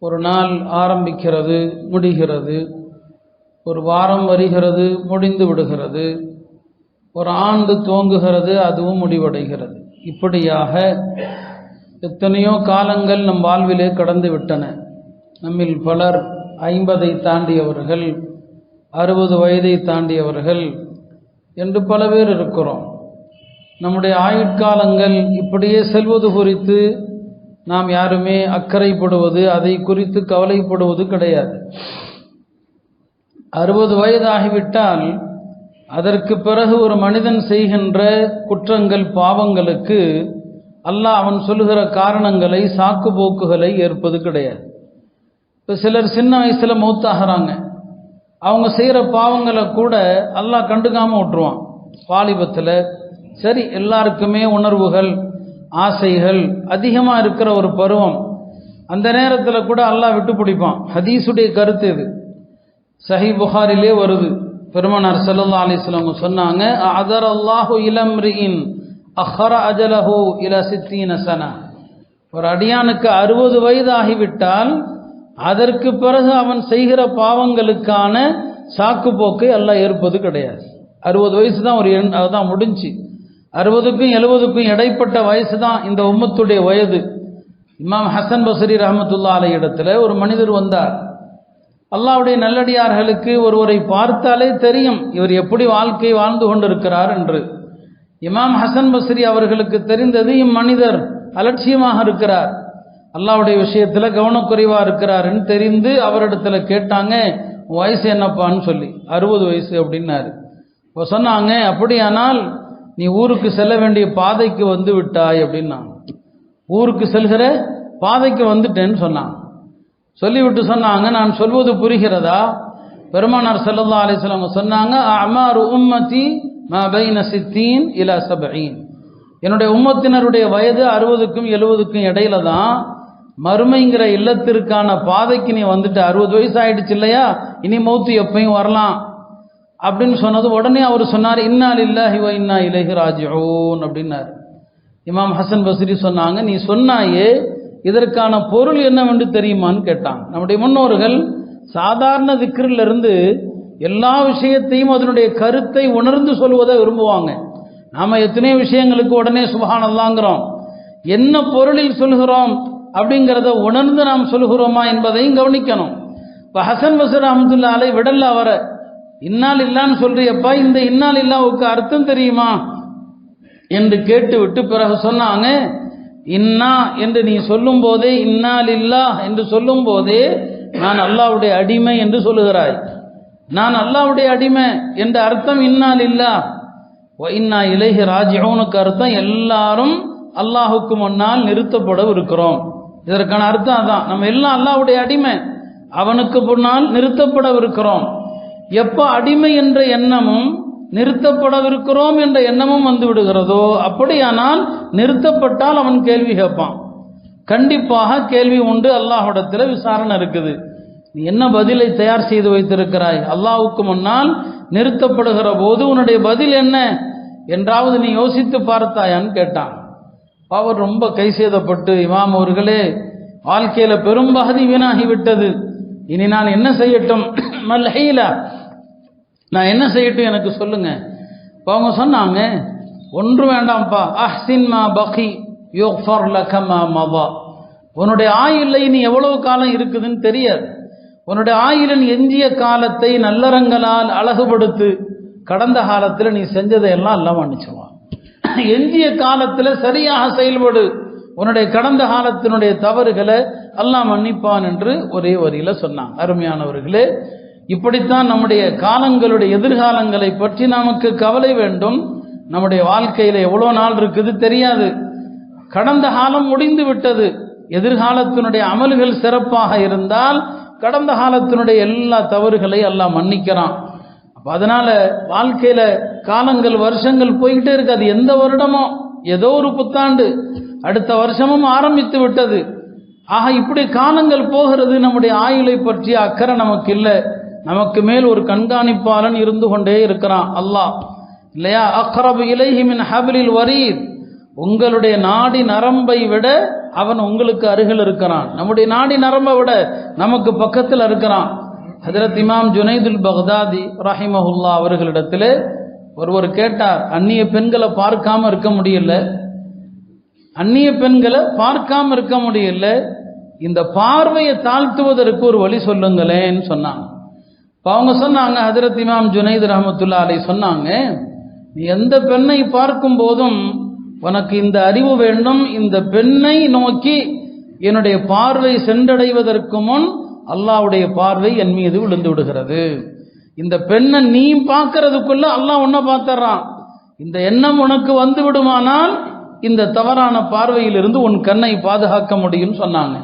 ஒரு நாள் ஆரம்பிக்கிறது முடிகிறது. ஒரு வாரம் வருகிறது முடிந்து விடுகிறது. ஒரு ஆண்டு துவங்குகிறது அதுவும் முடிவடைகிறது. இப்படியாக எத்தனையோ காலங்கள் நம் வாழ்விலே கடந்து விட்டன. நம்மில் பலர் ஐம்பதை தாண்டியவர்கள் அறுபது வயதை தாண்டியவர்கள் என்று பல பேர் இருக்கிறோம். நம்முடைய ஆயுட்காலங்கள் இப்படியே செல்வது குறித்து நாம் யாருமே அக்கறைப்படுவது அதை குறித்து கவலைப்படுவது கிடையாது. அறுபது வயதாகிவிட்டால் அதற்கு பிறகு ஒரு மனிதன் செய்கின்ற குற்றங்கள் பாவங்களுக்கு அல்லாஹ் அவன் சொல்லுகிற காரணங்களை சாக்கு போக்குகளை ஏற்பது கிடையாது. இப்போ சிலர் சின்ன வயசில் மௌத்தாகிறாங்க. அவங்க செய்கிற பாவங்களை கூட அல்லாஹ் கண்டுக்காமல் விட்டுருவான். வாலிபத்தில் சரி எல்லாருக்குமே உணர்வுகள் ஆசைகள் அதிகமாக இருக்கிற ஒரு பருவம். அந்த நேரத்தில் கூட அல்லாஹ் விட்டு பிடிப்பான். ஹதீஸுடைய கருத்து இது. சஹி புகாரிலே வருது. பெருமனார் சல்லா அலிஸ்லாம் சொன்னாங்க அதர் அல்லாஹு இளம்ரியின் அஹர அஜலஹு இல சித்தீன சனா. ஒரு அடியானுக்கு அறுபது வயது ஆகிவிட்டால் அதற்கு பிறகு அவன் செய்கிற பாவங்களுக்கான சாக்கு போக்கை எல்லாம் ஏற்பது கிடையாது. அறுபது வயசு தான் ஒரு எண் அதுதான் முடிஞ்சு. அறுபதுக்கும் எழுபதுக்கும் இடைப்பட்ட வயசு தான் இந்த உம்மத்துடைய வயது. இமாம் ஹசன் பசரி ரஹமத்துல்லா அலை இடத்துல ஒரு மனிதர் வந்தார். அல்லாவுடைய நல்லடியார்களுக்கு ஒருவரை பார்த்தாலே தெரியும் இவர் எப்படி வாழ்க்கை வாழ்ந்து கொண்டிருக்கிறார் என்று. இமாம் ஹசன் பஸ்ரி அவர்களுக்கு தெரிந்தது இம்மனிதர் அலட்சியமாக இருக்கிறார். அல்லாவுடைய விஷயத்தில் கவனக்குறைவாக இருக்கிறாருன்னு தெரிந்து அவரிடத்துல கேட்டாங்க வயசு என்னப்பான்னு சொல்லி. அறுபது வயசு அப்படின்னாரு. இப்போ சொன்னாங்க அப்படியானால் நீ ஊருக்கு செல்ல வேண்டிய பாதைக்கு வந்து விட்டாய் அப்படின்னான் ஊருக்கு செல்கிற பாதைக்கு வந்துட்டேன்னு சொன்னான். சொல்லிவிட்டு சொன்னாங்க நான் சொல்வது புரிகிறதா? பெருமானார் சல்லா அலிஸ்லாம் சொன்னாங்க அமார் உம்மத்தி மபைன சித்தீன் இலா சபீன் என்னுடைய உம்மத்தினருடைய வயது அறுபதுக்கும் எழுபதுக்கும் இடையில தான் மறுமைங்கிற இல்லத்திற்கான பாதைக்கு நீ வந்துட்டு. அறுபது வயசு ஆயிடுச்சு இல்லையா? இனி மௌத்து எப்பயும் வரலாம். அப்படின்னு சொன்னது உடனே அவர் சொன்னார் இன்னால் இல்லாஹி வ இன்னா இலஹி ராஜிஊன் அப்படின்னார். இமாம் ஹசன் பஸ்ரி சொன்னாங்க நீ சொன்னாயே இதற்கான பொருள் என்னவென்று தெரியுமான்னு கேட்டாங்க. நம்முடைய முன்னோர்கள் சாதாரண திக்கிரிலிருந்து எல்லா விஷயத்தையும் அதனுடைய கருத்தை உணர்ந்து சொல்வதை விரும்புவாங்க. நாம் எத்தனையோ விஷயங்களுக்கு உடனே சுபகானல்லாங்கிறோம் என்ன பொருளில் சொல்கிறோம் அப்படிங்கிறத உணர்ந்து நாம் சொல்கிறோமா என்பதையும் கவனிக்கணும். இப்போ ஹசன் பசர் அஹமதுல்லா அலை விடல்ல அவரை இன்னால் இல்லான்னு சொல்றியப்பா இந்த இன்னால் இல்லாவுக்கு அர்த்தம் தெரியுமா? என்று கேட்டுவிட்டு பிறகு சொன்னாங்க இன்னா என்று நீ சொல்லும் போதே இன்னால் இல்லா என்று சொல்லும் போதே நான் அல்லாவுடைய அடிமை என்று சொல்லுகிறாய். நான் அல்லாவுடைய அடிமை என்ற அர்த்தம் இன்னால் இல்லா. இன்னா இலகி ராஜ்யவனுக்கு அர்த்தம் எல்லாரும் அல்லாஹுக்கு முன்னால் நிறுத்தப்பட இருக்கிறோம் இதற்கான அர்த்தம் அதான். நம்ம எல்லாம் அல்லாவுடைய அடிமை. அவனுக்கு முன்னால் நிறுத்தப்படவிருக்கிறோம். எப்போ அடிமை என்ற எண்ணமும் நிறுத்தப்படவிருக்கிறோம் என்ற எண்ணமும் வந்து விடுகிறதோ அப்படியானால் நிறுத்தப்பட்டால் அவன் கேள்வி கேட்பான். கண்டிப்பாக கேள்வி உண்டு அல்லாஹிடத்தில் விசாரணை இருக்குது. நீ என்ன பதிலை தயார் செய்து வைத்திருக்கிறாய்? அல்லாவுக்கு முன்னால் நிறுத்தப்படுகிற போது உன்னுடைய பதில் என்ன? என்றாவது நீ யோசித்து பார்த்தாயான்னு கேட்டான். அவர் ரொம்ப கை சேதப்பட்டு இமாம் அவர்களே வாழ்க்கையில பெரும்பகுதி வீணாகிவிட்டது. இனி நான் என்ன செய்யட்டும்? மல்ஹீலா நான் என்ன செய்யட்டும் எனக்கு சொல்லுங்க. இப்போ அவங்க சொன்னாங்க ஒன்று வேண்டாம்ப்பா. அஹ்சின்மா பகி யோஃபர் லகமா மவா. உன்னுடைய ஆயுளை இனி எவ்வளவு காலம் இருக்குதுன்னு தெரியாது. உன்னுடைய ஆயுளின் எஞ்சிய காலத்தை நல்லறங்களால் அழகுபடுத்து கடந்த காலத்தில் நீ செஞ்சதையெல்லாம் எல்லாம் மன்னிச்சுவான் எஞ்சிய காலத்தில் சரியாக செயல்படு. உன்னுடைய கடந்த காலத்தினுடைய தவறுகளை எல்லாம் மன்னிப்பான் என்று ஒரே வரியில் சொன்னான். அருமையானவர்களே இப்படித்தான் நம்முடைய காலங்களுடைய எதிர்காலங்களை பற்றி நமக்கு கவலை வேண்டும். நம்முடைய வாழ்க்கையில் எவ்வளோ நாள் இருக்குது தெரியாது. கடந்த காலம் முடிந்து விட்டது. எதிர்காலத்தினுடைய அமல்கள் சிறப்பாக இருந்தால் கடந்த காலத்தினுடைய எல்லா தவறுகளை எல்லாம் மன்னிக்கிறான் அப்போ அதனால் வாழ்க்கையில் காலங்கள் வருஷங்கள் போய்கிட்டே இருக்காது எந்த வருடமோ? ஏதோ ஒரு புத்தாண்டு. அடுத்த வருஷமும் ஆரம்பித்து விட்டது. ஆக இப்படி காலங்கள் போகிறது நம்முடைய ஆயுளை பற்றிய அக்கறை நமக்கு இல்லை. நமக்கு மேல் ஒரு கண்காணிப்பாளன் இருந்து கொண்டே இருக்கிறான் அல்லாஹ். இல்லையா? அக்ரபு இலைஹிமின் ஹபிலில் வரீர் உங்களுடைய நாடி நரம்பை விட அவன் உங்களுக்கு அருகில் இருக்கிறான். நம்முடைய நாடி நரம்பை விட நமக்கு பக்கத்தில் இருக்கிறான். ஹஜரத் இமாம் ஜுனைதுல் பக்தாதி ரஹிமஹுல்லா அவர்களிடத்தில் ஒருவர் கேட்டார் அந்நிய பெண்களை பார்க்காம இருக்க முடியல? அந்நிய பெண்களை பார்க்காம இருக்க முடியல? இந்த பார்வையை தாழ்த்துவதற்கு ஒரு வழி சொல்லுங்களேன்னு சொன்னாங்க. இப்போ அவங்க சொன்னாங்க ஹதரத் இமாம் ஜுனைத் ரஹமத்துல்லா அலை சொன்னாங்க நீ எந்த பெண்ணை பார்க்கும் போதும் உனக்கு இந்த அறிவு வேண்டும். இந்த பெண்ணை நோக்கி என்னுடைய பார்வை சென்றடைவதற்கு முன் அல்லாவுடைய பார்வை என் மீது விழுந்து விடுகிறது. இந்த பெண்ணை நீ பார்க்கறதுக்குள்ள அல்லாஹ் உன்ன பார்த்துறான். இந்த எண்ணம் உனக்கு வந்து விடுமானால் இந்த தவறான பார்வையிலிருந்து உன் கண்ணை பாதுகாக்க முடியும்னு சொன்னாங்க.